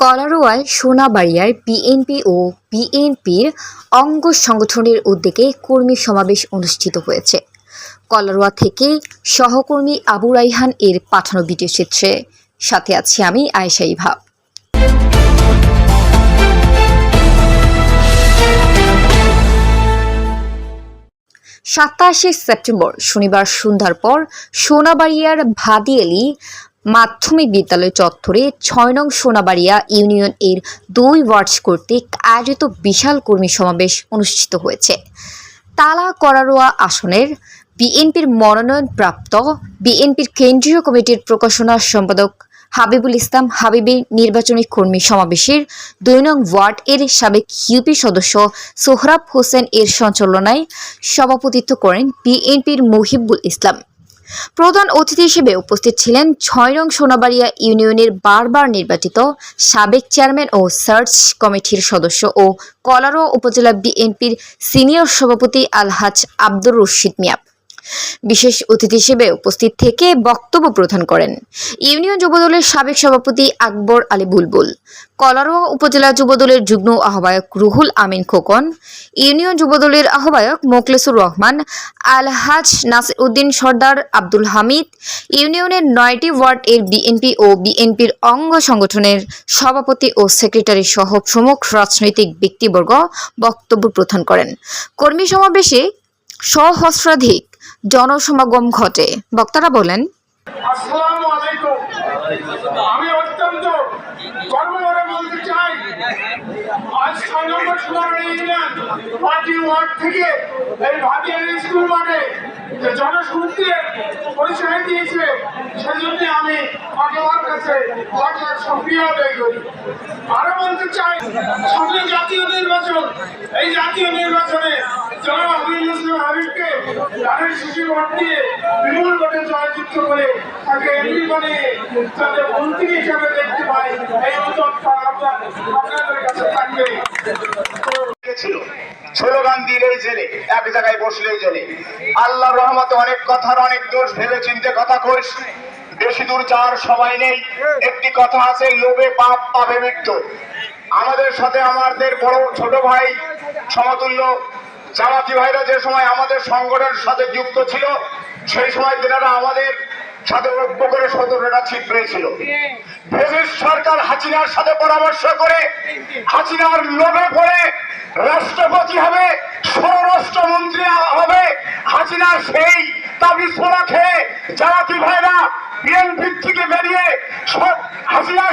কলারোয়ায় সোনাবাড়িয়ার BNP ও বিএনপির অঙ্গ সংগঠনের উদ্যোগে কর্মী সমাবেশ অনুষ্ঠিত হয়েছে। কলারোয়া থেকে সহকর্মী আবু রাইহান এর পাঠানো ভিডিও চিত্রে। সাথে আছি আমি আয়েশা ইভা সাতাশে সেপ্টেম্বর, শনিবার সন্ধ্যার পর সোনাবাড়িয়ার ভাদিয়েলি মাধ্যমিক বিদ্যালয় চত্বরে ছয় নং সোনাবাড়িয়া ইউনিয়ন এর দুই ওয়ার্ড কর্তৃক আয়োজিত বিশাল কর্মী সমাবেশ অনুষ্ঠিত হয়েছে। তালা করারোয়া আসনের বিএনপির মনোনয়নপ্রাপ্ত বিএনপির কেন্দ্রীয় কমিটির প্রকাশনা সম্পাদক হাবিবুল ইসলাম হাবিবের নির্বাচনী কর্মী সমাবেশের দুই নং ওয়ার্ড এর সাবেক ইউপি সদস্য সোহরাব হোসেন এর সঞ্চালনায় সভাপতিত্ব করেন বিএনপির মুহিবুল ইসলাম। প্রধান অতিথি হিসেবে উপস্থিত ছিলেন ছয় নং সোনাবাড়িয়া ইউনিয়নের বারবার নির্বাচিত সাবেক চেয়ারম্যান ও সার্চ কমিটির সদস্য ও কলারোয়া উপজেলা বিএনপির সিনিয়র সভাপতি আলহাজ আব্দুর রশিদ মিয়া বিশেষ অতিথি হিসেবে উপস্থিত থেকে বক্তব্য প্রদান করেন ইউনিয়ন যুবদলের সাবেক সভাপতি আকবর আলী বুলবুল, কলারোয়া উপজেলা যুবদলের যুগ্ম আহ্বায়ক রুহুল আমিন খোকন, ইউনিয়ন যুবদলের আহ্বায়ক মোকলেসুর রহমান, আলহাজ নাসির উদ্দিন সর্দার আব্দুল হামিদ, ইউনিয়নের নয়টি ওয়ার্ড এর বিএনপি ও বিএনপির অঙ্গ সংগঠনের সভাপতি ও সেক্রেটারি সহ প্রমুখ রাজনৈতিক ব্যক্তিবর্গ বক্তব্য প্রদান করেন। কর্মী সমাবেশে সহস্রাধিক জনসমাগম ঘটে। বক্তারা বলেন আমি অত্যন্ত বলতে চাই আজ ছয় নম্বর পার্টি ওয়ার্ড থেকে এই ভাটিয়ারি স্কুল মাঠে যে জনসমুদ্রে পরিচয় দিয়েছে, সেজন্য আমি ভগবান কাছে লাখ লাখ সক্রিয় আদায় বলতে চাই সামনে জাতীয় নির্বাচন, এই জাতীয় নির্বাচনে জনাব আমির মুসলিম হাবিবকে শিশু ভোট দিয়ে ভোটে জয়যুক্ত করে তাকে এমপি বানিয়ে তাদের মন্ত্রী হিসাবে দেখতে পাই, এই উদ্যোগটা আপনার আপনাদের কাছে থাকবে। এক জায়গায় রহমতে অনেক কথার অনেক দোষ কথা বেশি দূর যাওয়ার সময় নেই। একটি কথা আছে, লোভে পাপ আমাদের সাথে আমাদের বড় ছোট ভাই সমতুল্য জামাতি ভাইরা যে সময় আমাদের সংগঠনের সাথে যুক্ত ছিল, সেই সময় তেনারা আমাদের ঐক্য করে সতেরোটা ছিট পেয়েছিল। ব্রিটিশ সরকার হাসিনার সাথে পরামর্শ করে হাসিনার লোভে পড়ে রাষ্ট্রপতি হবে স্বরাষ্ট্রমন্ত্রী হবে হাসিনার সেই দাবি সোনা খেয়ে জাতি ভাইরা বিএনপি থেকে বেরিয়ে হাসিনার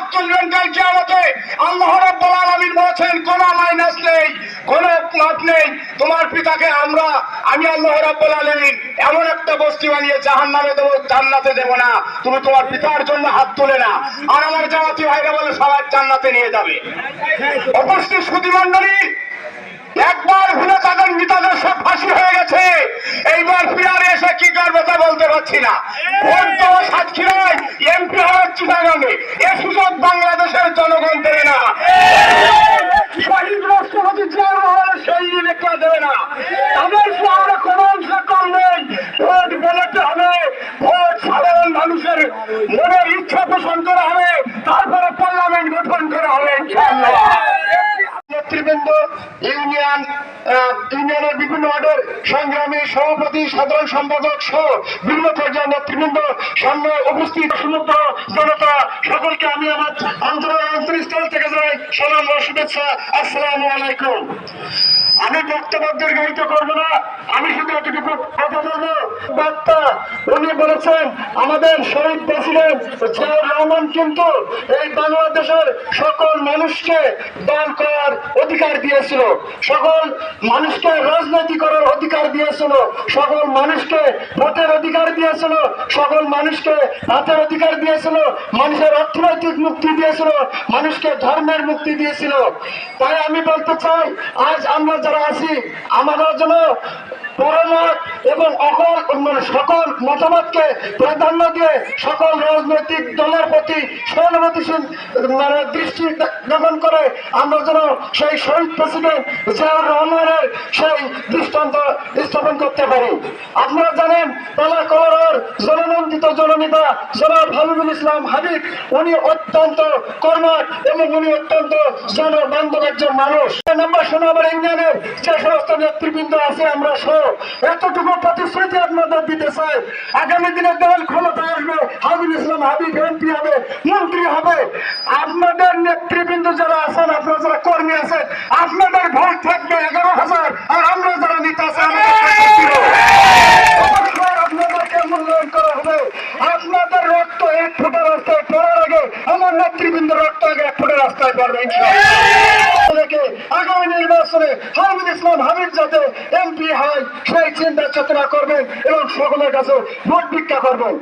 কাল কিয়ামতে আল্লাহ রাব্বুল আলামিন বলেছেন কোনো মাইনাস নেই কোনো মাপ নেই। তোমার পিতাকে আমরা আমি আল্লাহ রাব্বুল আলামিন এমন একটা বস্তি বানিয়ে জাহান্নামে দেবো জান্নাতে দেবো না। তুমি তোমার পিতার জন্য হাত তুলে না আর আমার জামাতি ভাইরা বলে সবাই জান্নাতে নিয়ে যাবে। অবশ্যই সুধীমণ্ডলী একবার ভুলে তাদের নেতাদের সব ফাঁসি হয়ে গেছে এইবার ফিরারে এসে কি করবে তা বলতে পারছি না ভোট দেওয়া সাতক্ষীরায় এমপি হওয়ার চিটাগাঙ্গে এ সুযোগ বাংলাদেশের জনগণ দেবে না শহীদ রাষ্ট্রপতি জিয়াউর রহমানের সেই লেখা দেবে না তাদের সে আমরা কোনো অংশ কম নেই ভোট বেরোতে হবে ভোট সাধারণ মানুষের ইচ্ছা পোষণ করা হবে, তারপরে পার্লামেন্ট গঠন করা হবে নেতৃবৃন্দ, ইউনিয়ন ইউনিয়নের বিভিন্ন ওয়ার্ডের সংগ্রামী সভাপতি, সাধারণ সম্পাদক সহ বিভিন্ন পর্যায়ের নেতৃবৃন্দ, সামনে উপস্থিত সমুদ্র জনতা, সকলকে আমি আমার আন্তরিক স্থল থেকে জানাই সালাম শুভেচ্ছা। আসসালামু আলাইকুম। আমি বক্তব্য দীর্ঘায়িত করব না। আমি শুধু এতটুকু কথা বলব। বক্তা উনি বলেছেন, আমাদের শহীদ প্রেসিডেন্ট জিয়াউর রহমান কিন্তু এই বাংলাদেশের সকল মানুষকে দল করার অধিকার দিয়েছিল। সকল মানুষকে রাজনীতি করার অধিকার দিয়েছিল। সকল মানুষকে ভোটের অধিকার দিয়েছিল। সকল মানুষকে হাতের অধিকার দিয়েছিল। মানুষের অর্থনৈতিক মুক্তি দিয়েছিল। মানুষকে ধর্মের মুক্তি দিয়েছিল। তাই আমি বলতে চাই, আজ আমরা যারা আছি আমরা যেন পরমত এবং অকল মানে সকল মতামতকে প্রাধান্য দিয়ে সকল রাজনৈতিক দলের প্রতি সহানুভূতিশীল মানে দৃষ্টি জ্ঞাপন করে আমরা যেন সেই শহীদ প্রেসিডেন্ট জিয়াউর রহমানের সেই দৃষ্টান্ত স্থাপন করতে পারি। আপনারা জানেন পালা কলার জননন্দিত জননেতা জনাব হাবিবুল ইসলাম হাবিব, উনি অত্যন্ত কর্মঠ এবং উনি অত্যন্ত জনবান্ধব একজন মানুষ। নাম্বার সোনাবার ইউনিয়নের যে সমস্ত নেতৃবৃন্দ আছে, আমরা সহ এতটুকু প্রতিশ্রুতি আপনাদের দিতে চাই। আগামী দিনে দল ক্ষমতায় আসবে, হাবিবুল ইসলাম হাবিব এমপি হবে, মন্ত্রী হবে। আপনাদের নেতৃবৃন্দ যারা আছেন, আপনারা যারা কর্মী আছেন, আপনাদের ভোট থাকবে এগারো হাজার আর আমরা যারা নেতা আছে আমাদের পঁয়ষট্টি জন। অবশ্যই আপনাদেরকে মূল্যায়ন করা হবে আপনাদের রক্ত এক ফুটের রাস্তায় পড়ার আগে আমার নেতৃবৃন্দ রক্ত আগে এক ফুটে রাস্তায় পড়বে, ইনশাআল্লাহ। আগামী নির্বাচনে হামিদ ইসলাম হামিদ যাতে এমপি হয়, সেই চিন্তা চেতনা করবেন এবং সকলের কাছে ভোট ভিক্ষা করবেন